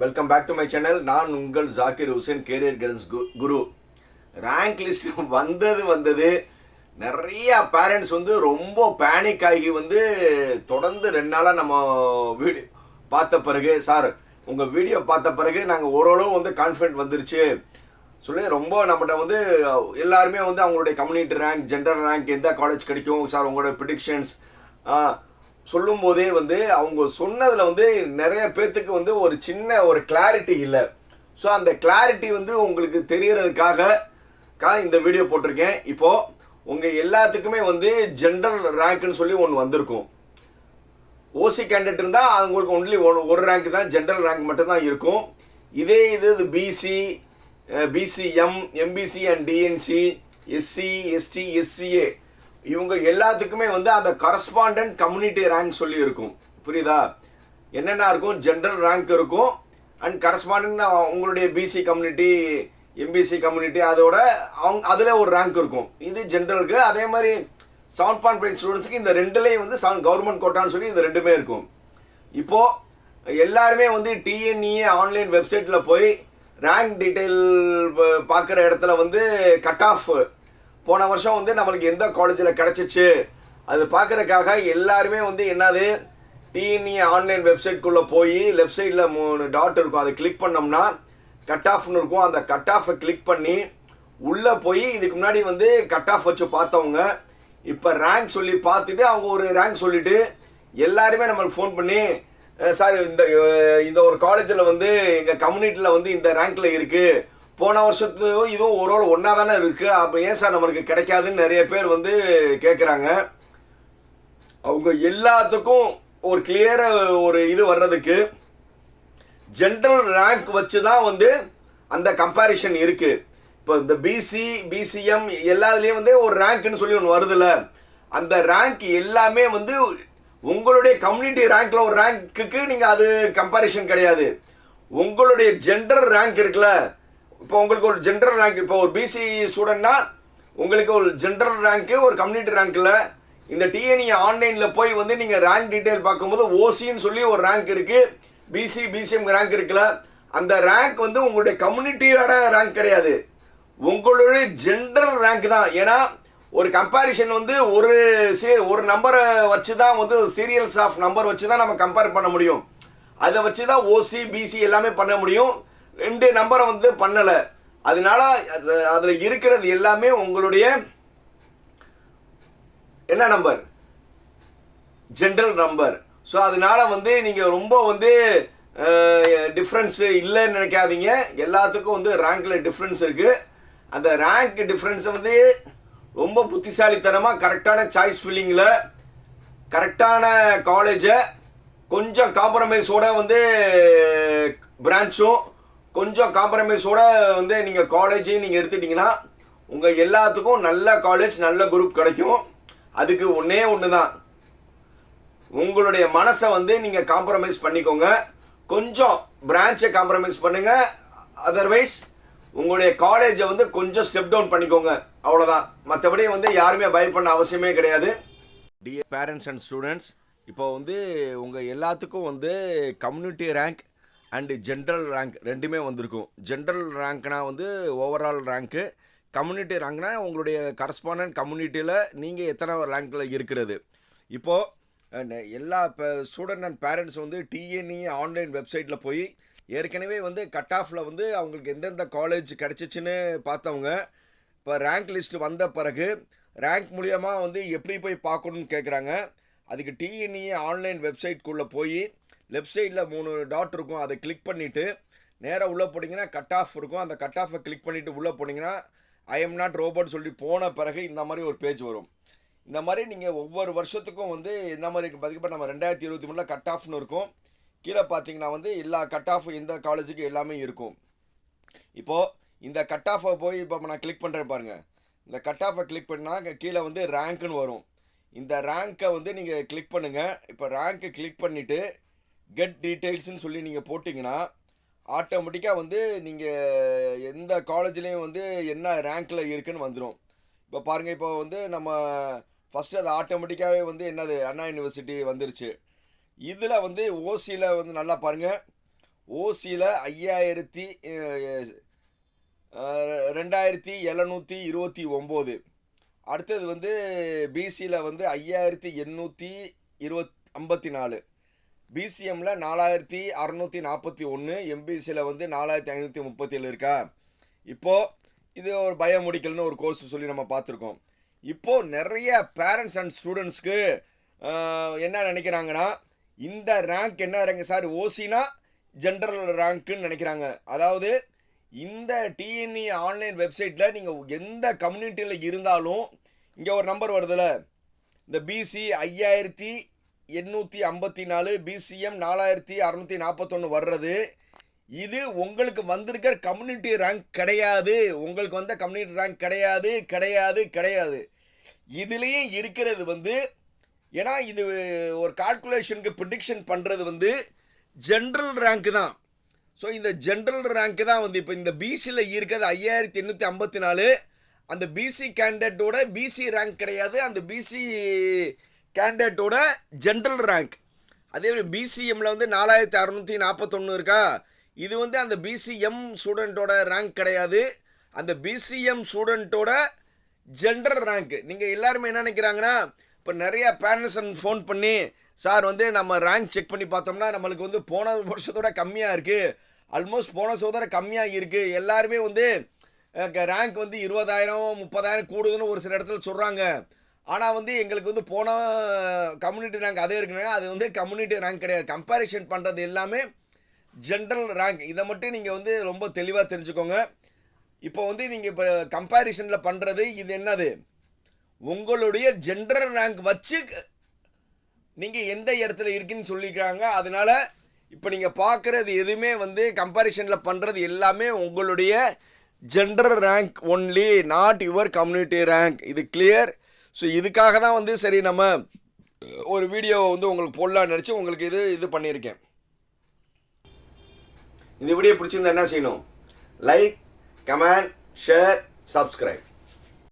Welcome back to my channel நான் உங்கள் Zakir Hussain career guidance guru. Rank list வந்தது வந்தது. நிறைய பேரண்ட்ஸ் வந்து ரொம்ப பேனிக் ஆகி வந்து தொடர்ந்து ரெண்டு நாளாக நம்ம வீடியோ பார்த்த பிறகு சார் உங்கள் வீடியோ பார்த்த பிறகு நாங்கள் ஓரளவு வந்து கான்ஃபிடென்ட் வந்துருச்சு. சொல்லி ரொம்ப நம்மகிட்ட வந்து எல்லாருமே வந்து அவங்களுடைய கம்யூனிட்டி ரேங்க் ஜென்ரல் ரேங்க் எந்த காலேஜ் கிடைக்கும் சார் உங்களோட ப்ரிடிக்ஷன்ஸ் சொல்லும் போதே வந்து அவங்க சொன்னதில் வந்து நிறைய பேர்த்துக்கு வந்து ஒரு சின்ன ஒரு கிளாரிட்டி இல்லை. ஸோ அந்த கிளாரிட்டி வந்து உங்களுக்கு தெரியறதுக்காக இந்த வீடியோ போட்டிருக்கேன். இப்போது உங்கள் எல்லாத்துக்குமே வந்து ஜென்ரல் ரேங்க்னு சொல்லி ஒன்று வந்திருக்கும். ஓசி கேண்டிடேட் இருந்தால் அவங்களுக்கு ஒன்லி ஒன் ஒரு ரேங்க் தான் ஜென்ரல் ரேங்க் மட்டும்தான் இருக்கும். இதே இது BC BCM MBC and DNC SC ST SCA இவங்க எல்லாத்துக்குமே வந்து அந்த கரஸ்பாண்டன்ட் கம்யூனிட்டி ரேங்க் சொல்லி இருக்கும் புரியுதா? என்னென்ன இருக்கும்? ஜென்ரல் ரேங்க் இருக்கும். அண்ட் கரஸ்பாண்டன்ட் உங்களுடைய பிசி கம்யூனிட்டி எம்பிசி கம்யூனிட்டி அதோட அவங்க அதில் ஒரு ரேங்க் இருக்கும். இது ஜென்ரலுக்கு அதே மாதிரி செவன் பாயிண்ட் ஃபைவ் ஸ்டூடெண்ட்ஸுக்கு இந்த ரெண்டுலேயும் வந்து செவன் கவர்மெண்ட் கோட்டான்னு சொல்லி இந்த ரெண்டுமே இருக்கும். இப்போது எல்லாருமே வந்து டிஎன்இஏ ஆன்லைன் வெப்சைட்டில் போய் ரேங்க் டீட்டெயில் பார்க்குற இடத்துல வந்து கட் ஆஃப் போன வருஷம் வந்து நம்மளுக்கு எந்த காலேஜில் கிடச்சிச்சு? அது பார்க்குறக்காக எல்லாருமே வந்து என்னது? டிஎன்இ ஆன்லைன் வெப்சைட்குள்ளே போய் லெஃப்ட் சைடில் மூணு டாட் இருக்கும். அதை கிளிக் பண்ணோம்னா கட் ஆஃப்னு இருக்கும். அந்த கட் ஆஃபை கிளிக் பண்ணி உள்ளே போய் இதுக்கு முன்னாடி வந்து கட் ஆஃப் வச்சு பார்த்தவங்க இப்போ ரேங்க் சொல்லி பார்த்துட்டு அவங்க ஒரு ரேங்க் சொல்லிட்டு எல்லாருமே நம்மளுக்கு ஃபோன் பண்ணி சார் இந்த இந்த ஒரு காலேஜில் வந்து எங்கள் கம்யூனிட்டியில் வந்து இந்த ரேங்க்கில் இருக்குது போன வருஷத்துலையும் இதுவும் ஒரு ஒரு ஒன்றா தானே இருக்குது அப்போ ஏன் சார் நம்மளுக்கு கிடைக்காதுன்னு நிறைய பேர் வந்து கேட்குறாங்க அவங்க எல்லாத்துக்கும் ஒரு கிளியர ஒரு இது வர்றதுக்கு ஜென்ரல் ரேங்க் வச்சு தான் வந்து அந்த கம்பேரிஷன் இருக்குது இப்போ இந்த பிசி பிசிஎம் எல்லாத்துலேயும் வந்து ஒரு ரேங்க்னு சொல்லி ஒன்று வருதுல்ல. அந்த ரேங்க் எல்லாமே வந்து உங்களுடைய கம்யூனிட்டி ரேங்க்ல ஒரு ரேங்க்குக்கு நீங்கள் அது கம்பேரிஷன் கிடையாது. உங்களுடைய ஜென்ரல் ரேங்க் இருக்குல்ல. இப்போ உங்களுக்கு ஒரு ஜென்ரல் ரேங்க் இப்போ ஒரு பிசி ஸ்டூடெண்ட்னா உங்களுக்கு ஒரு ஜென்ரல் ரேங்க்கு ஒரு கம்யூனிட்டி ரேங்க்கில் இந்த டிஎன்இ ஆன்லைனில் போய் வந்து நீங்கள் ரேங்க் டீட்டெயில் பார்க்கும்போது ஓசின்னு சொல்லி ஒரு ரேங்க் இருக்குது பிசி பிசிஎம் ரேங்க் இருக்குல்ல. அந்த ரேங்க் வந்து உங்களுடைய கம்யூனிட்டியோட ரேங்க் கிடையாது. உங்களுடைய ஜென்ரல் ரேங்க் தான். ஏன்னா ஒரு கம்பேரிஷன் வந்து ஒரு சே ஒரு நம்பரை வச்சு தான் வந்து சீரியல்ஸ் ஆஃப் நம்பர் வச்சு தான் நம்ம கம்பேர் பண்ண முடியும். அதை வச்சு தான் ஓசி பிசி எல்லாமே பண்ண முடியும். ரெண்டு நம்பரை வந்து பண்ணலை. அதனால அதில் இருக்கிறது எல்லாமே உங்களுடைய என்ன நம்பர்? ஜென்ரல் நம்பர் ஸோ அதனால வந்து நீங்கள் ரொம்ப வந்து டிஃப்ரென்ஸு இல்லைன்னு நினைக்காதீங்க. எல்லாத்துக்கும் வந்து ரேங்கில் டிஃப்ரென்ஸ் இருக்குது அந்த ரேங்க் டிஃப்ரென்ஸை வந்து ரொம்ப புத்திசாலித்தனமாக கரெக்டான சாய்ஸ் ஃபில்லிங்கில் கரெக்டான காலேஜை கொஞ்சம் காம்ப்ரமைஸோட வந்து பிரான்ச்சும் கொஞ்சம் காம்ப்ரமைஸோட வந்து நீங்கள் காலேஜையும் நீங்கள் எடுத்துட்டிங்கன்னா உங்கள் எல்லாத்துக்கும் நல்ல காலேஜ் நல்ல குரூப் கிடைக்கும். அதுக்கு ஒன்றே ஒன்று தான் உங்களுடைய மனசை வந்து நீங்கள் காம்ப்ரமைஸ் பண்ணிக்கோங்க. கொஞ்சம் பிரான்ச்சை காம்ப்ரமைஸ் பண்ணுங்கள் அதர்வைஸ் உங்களுடைய காலேஜை வந்து கொஞ்சம் ஸ்டெப் டவுன் பண்ணிக்கோங்க. அவ்வளோதான் மற்றபடி வந்து யாருமே பயப்பட அவசியமே கிடையாது. டியர் பேரண்ட்ஸ் அண்ட் ஸ்டூடெண்ட்ஸ் இப்போ வந்து உங்கள் எல்லாத்துக்கும் வந்து community rank and general rank ரெண்டுமே வந்திருக்கும். ஜென்ரல் ரேங்க்னால் வந்து ஓவரால் ரேங்க்கு கம்யூனிட்டி ரேங்க்னா உங்களுடைய கரஸ்பாண்டன்ட் கம்யூனிட்டியில் நீங்கள் எத்தனை ரேங்க்கில் இருக்கிறது? இப்போது எல்லா இப்போ ஸ்டூடெண்ட் அண்ட் பேரண்ட்ஸ் வந்து டிஎன்இ ஆன்லைன் வெப்சைட்டில் போய் ஏற்கனவே வந்து கட் ஆஃபில் வந்து அவங்களுக்கு எந்தெந்த காலேஜ் கிடச்சிச்சின்னு பார்த்தவங்க இப்போ ரேங்க் லிஸ்ட் வந்த பிறகு ரேங்க் மூலியமாக வந்து எப்படி போய் பார்க்கணுன்னு கேட்குறாங்க அதுக்கு டிஎன்இ ஆன்லைன் வெப்சைட்குள்ளே போய் லெஃப்ட் சைடில் மூணு டாட் இருக்கும். அதை கிளிக் பண்ணிவிட்டு நேராக உள்ளே போனீங்கன்னா கட் ஆஃப் இருக்கும். அந்த கட் ஆஃபை கிளிக் பண்ணிவிட்டு உள்ளே போனீங்கன்னா ஐ எம் நாட் ரோபோட் சொல்லி போன பிறகு இந்த மாதிரி ஒரு பேஜ் வரும். இந்த மாதிரி நீங்கள் ஒவ்வொரு வருஷத்துக்கும் வந்து இந்த மாதிரி இருக்கும் இப்போ நம்ம ரெண்டாயிரத்தி இருபத்தி மூணில் கட் ஆஃப்னு இருக்கும். கீழே பார்த்தீங்கன்னா வந்து எல்லா கட் ஆஃப் இந்த காலேஜுக்கு எல்லாமே இருக்கும். இப்போது இந்த கட் ஆஃபை போய் இப்போ நான் கிளிக் பண்ணுறேன் பாருங்கள் இந்த கட் ஆஃபை கிளிக் பண்ணால் கீழே வந்து ரேங்க்குன்னு வரும். இந்த ரேங்க்கை வந்து நீங்கள் கிளிக் பண்ணுங்கள் இப்போ ரேங்க்கை கிளிக் பண்ணிவிட்டு கெட் டீட்டெயில்ஸ்னு சொல்லி நீங்கள் போட்டிங்கன்னா ஆட்டோமேட்டிக்காக வந்து நீங்கள் எந்த காலேஜ்லேயும் வந்து என்ன ரேங்க்கில் இருக்குன்னு வந்துடும் இப்போ பாருங்கள் இப்போ வந்து நம்ம ஃபஸ்ட்டு அது ஆட்டோமேட்டிக்காகவே வந்து என்னது அண்ணா யூனிவர்சிட்டி வந்துருச்சு. இதில் வந்து ஓசியில் வந்து நல்லா பாருங்கள் ஓசியில் ஐயாயிரத்தி ரெண்டாயிரத்தி எழுநூற்றி இருபத்தி ஒம்பது. அடுத்தது வந்து பிசியில் வந்து ஐயாயிரத்தி எண்ணூற்றி இருபத் ஐம்பத்தி நாலு. பிசிஎம்மில் நாலாயிரத்தி அறநூற்றி நாற்பத்தி ஒன்று எம்பிசியில் வந்து நாலாயிரத்தி ஐநூற்றி முப்பத்தி ஏழு இருக்கா? இப்போது இது ஒரு பயோமெடிக்கல்னு ஒரு கோர்ஸ் சொல்லி நம்ம பார்த்துருக்கோம். இப்போது நிறைய பேரண்ட்ஸ் அண்ட் ஸ்டூடெண்ட்ஸ்க்கு என்ன நினைக்கிறாங்கன்னா இந்த ரேங்க் என்ன ரேங்க் சார் ஓசினா ஜென்ரல் ரேங்க்குன்னு நினைக்கிறாங்க. அதாவது இந்த டிஎன்இ ஆன்லைன் வெப்சைட்டில் நீங்கள் எந்த கம்யூனிட்டியில் இருந்தாலும் இங்கே ஒரு நம்பர் வருதுல்ல இந்த பிசி ஐயாயிரத்தி எண்ணூற்றி ஐம்பத்தி நாலு பிசிஎம் நாலாயிரத்தி அறநூற்றி நாற்பத்தொன்று வர்றது. இது உங்களுக்கு வந்திருக்கிற கம்யூனிட்டி ரேங்க் கிடையாது. உங்களுக்கு வந்த கம்யூனிட்டி ரேங்க் கிடையாது கிடையாது கிடையாது. இதுலேயும் இருக்கிறது வந்து ஏன்னா இது ஒரு கால்குலேஷனுக்கு ப்ரிடிக்ஷன் பண்ணுறது வந்து ஜென்ரல் ரேங்க் தான். ஸோ இந்த ஜென்ரல் ரேங்க் தான் வந்து இப்போ இந்த பிசியில் இருக்கிறது ஐயாயிரத்தி எண்ணூற்றி ஐம்பத்தி நாலு. அந்த பிசி கேண்டிடேட்டோட பிசி ரேங்க் கிடையாது. அந்த பிசி கேண்டிடேட்டோட ஜென்ரல் ரேங்க் அதே மாதிரி பிசிஎம்மில் வந்து நாலாயிரத்தி அறநூற்றி நாற்பத்தொன்று இருக்கா? இது வந்து அந்த பிசிஎம் ஸ்டூடெண்ட்டோட ரேங்க் கிடையாது. அந்த பிசிஎம் ஸ்டூடெண்ட்டோட ஜென்ரல் ரேங்க் நீங்கள் எல்லாருமே என்ன நினைக்கிறாங்கன்னா இப்போ நிறையா பேரண்ட்ஸ் ஃபோன் பண்ணி சார் வந்து நம்ம ரேங்க் செக் பண்ணி பார்த்தோம்னா நம்மளுக்கு வந்து போன வருஷத்தோட கம்மியாக இருக்குது ஆல்மோஸ்ட் போன வருஷத்தோட கம்மியாக இருக்குது எல்லாருமே வந்து ரேங்க் வந்து இருபதாயிரம் முப்பதாயிரம் கூடுதுன்னு ஒரு சில இடத்துல சொல்கிறாங்க ஆனால் வந்து எங்களுக்கு வந்து போன கம்யூனிட்டி ரேங்க் அதே இருக்குன்னா அது வந்து கம்யூனிட்டி ரேங்க் கிடையாது. கம்பேரிஷன் பண்ணுறது எல்லாமே ஜென்ரல் ரேங்க் இதை மட்டும் நீங்கள் வந்து ரொம்ப தெளிவாக தெரிஞ்சுக்கோங்க. இப்போ வந்து நீங்கள் இப்போ கம்பேரிஷனில் பண்ணுறது இது என்னது? உங்களுடைய ஜென்ரல் ரேங்க் வச்சு நீங்கள் எந்த இடத்துல இருக்குன்னு சொல்லிக்கிறாங்க. அதனால் இப்போ நீங்கள் பார்க்குறது எதுவுமே வந்து கம்பேரிஷனில் பண்ணுறது எல்லாமே உங்களுடைய general rank only not your community rank இது கிளியர் ஸோ இதுக்காக தான் வந்து சரி நம்ம ஒரு வீடியோ வந்து உங்களுக்கு போடலான்னு நினச்சி உங்களுக்கு இது இது பண்ணியிருக்கேன். இந்த வீடியோ பிடிச்சிருந்தா என்ன செய்யணும்? Like comment share subscribe